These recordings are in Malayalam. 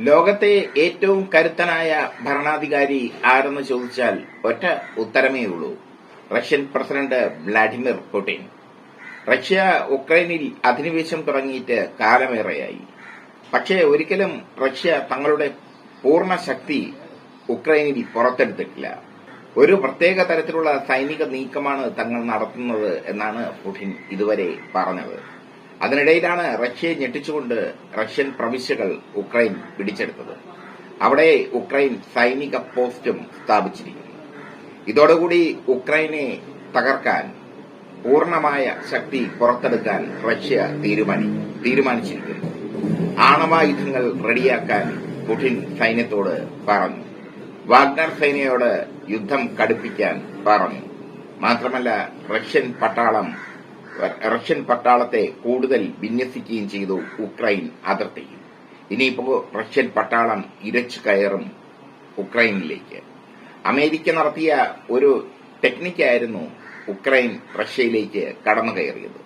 ലോകത്തെ ഏറ്റവും കരുത്തനായ ഭരണാധികാരി ആരെന്ന് ചോദിച്ചാൽ ഒറ്റ ഉത്തരമേ ഉള്ളൂ. Russian president Vladimir Putin. Russia ഉക്രൈനിൽ അധിനിവേശം തുടങ്ങിയിട്ട് കാലമേറെയായി. പക്ഷേ ഒരിക്കലും റഷ്യ തങ്ങളുടെ പൂർണ ശക്തി ഉക്രൈനിൽ പുറത്തെടുത്തിട്ടില്ല. ഒരു പ്രത്യേക തരത്തിലുള്ള സൈനിക നീക്കമാണ് തങ്ങൾ നടത്തുന്നത് എന്നാണ് പുടിൻ ഇതുവരെ പറഞ്ഞത്. അതിനിടയിലാണ് റഷ്യയെ ഞെട്ടിച്ചുകൊണ്ട് റഷ്യൻ പ്രവിശ്യകൾ ഉക്രൈൻ പിടിച്ചെടുത്തത്. അവിടെ ഉക്രൈൻ സൈനിക പോസ്റ്റും സ്ഥാപിച്ചിരിക്കുന്നു. ഇതോടുകൂടി ഉക്രൈനെ തകർക്കാൻ പൂർണമായ ശക്തി പുറത്തെടുക്കാൻ റഷ്യ തീരുമാനി തീരുമാനിച്ചിരിക്കുന്നു. ആണവായുധങ്ങൾ റെഡിയാക്കാൻ പുടിൻ സൈന്യത്തോട് പറഞ്ഞു. വാഗ്നർ സൈനയോട് യുദ്ധം കടുപ്പിക്കാൻ പറഞ്ഞു. മാത്രമല്ല റഷ്യൻ പട്ടാളം റഷ്യൻ പട്ടാളത്തെ കൂടുതൽ വിന്യസിക്കുകയും ചെയ്തു. ഉക്രൈൻ അതിർത്തിയിൽ. ഇനിയിപ്പോ റഷ്യൻ പട്ടാളം ഇരച്ചു കയറും ഉക്രൈനിലേക്ക്. അമേരിക്ക നടത്തിയ ഒരു ടെക്നിക്കായിരുന്നു ഉക്രൈൻ റഷ്യയിലേക്ക് കടന്നു കയറിയത്.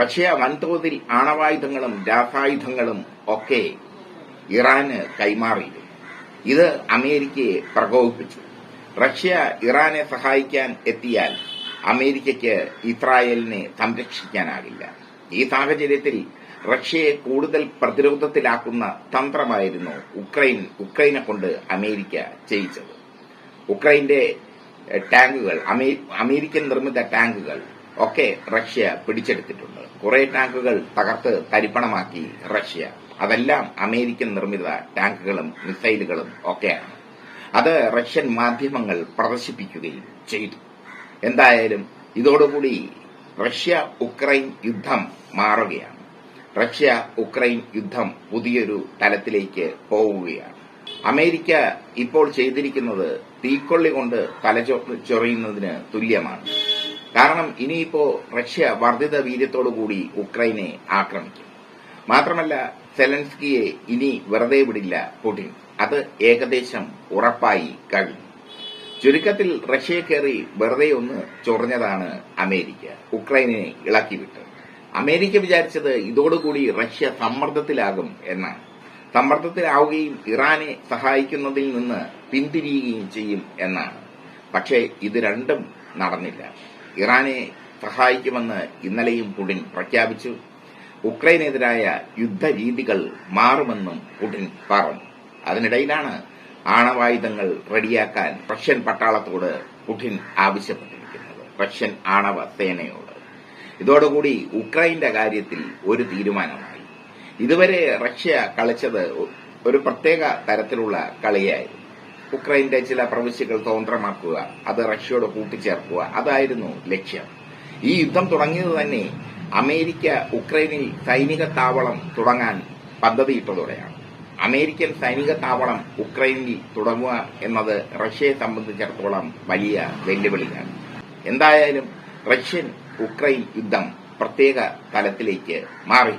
റഷ്യ വൻതോതിൽ ആണവായുധങ്ങളും രാസായുധങ്ങളും ഒക്കെ ഇറാന് കൈമാറിയിരുന്നു. ഇത് അമേരിക്കയെ പ്രകോപിപ്പിച്ചു. റഷ്യ ഇറാനെ സഹായിക്കാൻ എത്തിയാൽ അമേരിക്കയ്ക്ക് ഇസ്രായേലിനെ സംരക്ഷിക്കാനാകില്ല. ഈ സാഹചര്യത്തിൽ റഷ്യയെ കൂടുതൽ പ്രതിരോധത്തിലാക്കുന്ന തന്ത്രമായിരുന്നു ഉക്രൈൻ ഉക്രൈനെ കൊണ്ട് അമേരിക്ക ചെയ്യിച്ചത്. ഉക്രൈന്റെ ടാങ്കുകൾ അമേരിക്കൻ നിർമ്മിത ടാങ്കുകൾ ഒക്കെ റഷ്യ പിടിച്ചെടുത്തിട്ടുണ്ട്. കുറെ ടാങ്കുകൾ തകർത്ത് തരിപ്പണമാക്കി റഷ്യ. അതെല്ലാം അമേരിക്കൻ നിർമ്മിത ടാങ്കുകളും മിസൈലുകളും ഒക്കെയാണ്. അത് റഷ്യൻ മാധ്യമങ്ങൾ പ്രദർശിപ്പിക്കുകയും ചെയ്തു. എന്തായാലും ഇതോടുകൂടി റഷ്യ ഉക്രൈൻ യുദ്ധം മാറുകയാണ്. റഷ്യ ഉക്രൈൻ യുദ്ധം പുതിയൊരു തലത്തിലേക്ക് പോവുകയാണ്. അമേരിക്ക ഇപ്പോൾ ചെയ്തിരിക്കുന്നത് തീക്കൊള്ളി കൊണ്ട് തല ചൊറിയുന്നതിന് തുല്യമാണ്. കാരണം ഇനിയിപ്പോ റഷ്യ വർദ്ധിത വീര്യത്തോടുകൂടി ഉക്രൈനെ ആക്രമിക്കും. മാത്രമല്ല സെലൻസ്കിയെ ഇനി വെറുതെ വിടില്ല പുടിൻ. അത് ഏകദേശം ഉറപ്പായി കഴിഞ്ഞു. ചുരുക്കത്തിൽ റഷ്യയെ കയറി വെറുതെ ഒന്ന് ചൊറഞ്ഞതാണ് അമേരിക്ക. ഉക്രൈനെ ഇളക്കിവിട്ട്. അമേരിക്ക വിചാരിച്ചത് ഇതോടുകൂടി റഷ്യ സമ്മർദ്ദത്തിലാകും എന്നാണ്. സമ്മർദ്ദത്തിലാവുകയും ഇറാനെ സഹായിക്കുന്നതിൽ നിന്ന് പിന്തിരിയുകയും ചെയ്യും എന്നാണ്. പക്ഷേ ഇത് രണ്ടും നടന്നില്ല. ഇറാനെ സഹായിക്കുമെന്ന് ഇന്നലെയും പുടിൻ പ്രഖ്യാപിച്ചു. ഉക്രൈനെതിരായ യുദ്ധരീതികൾ മാറുമെന്നും പുടിൻ പറഞ്ഞു. അതിനിടയിലാണ് ആണവായുധങ്ങൾ റെഡിയാക്കാൻ റഷ്യൻ പട്ടാളത്തോട് പുടിൻ ആവശ്യപ്പെട്ടിരിക്കുന്നത്. റഷ്യൻ ആണവ സേനയോട്. ഇതോടുകൂടി ഉക്രൈന്റെ കാര്യത്തിൽ ഒരു തീരുമാനമായി. ഇതുവരെ റഷ്യ കളിച്ചത് ഒരു പ്രത്യേക തരത്തിലുള്ള കളിയായിരുന്നു. ഉക്രൈന്റെ ചില പ്രവിശ്യകൾ സ്വതന്ത്രമാക്കുക അത് റഷ്യയോട് കൂട്ടിച്ചേർക്കുക അതായിരുന്നു ലക്ഷ്യം. ഈ യുദ്ധം തുടങ്ങിയത് തന്നെ അമേരിക്ക ഉക്രൈനിൽ സൈനിക താവളം തുടങ്ങാൻ പദ്ധതിയിട്ടതോടെയാണ്. അമേരിക്കൻ സൈനിക താവളം ഉക്രൈനിൽ തുടങ്ങുക എന്നത് റഷ്യയെ സംബന്ധിച്ചിടത്തോളം വലിയ വെല്ലുവിളിയാണ്. എന്തായാലും റഷ്യൻ ഉക്രൈൻ യുദ്ധം പ്രത്യേക തലത്തിലേക്ക് മാറി.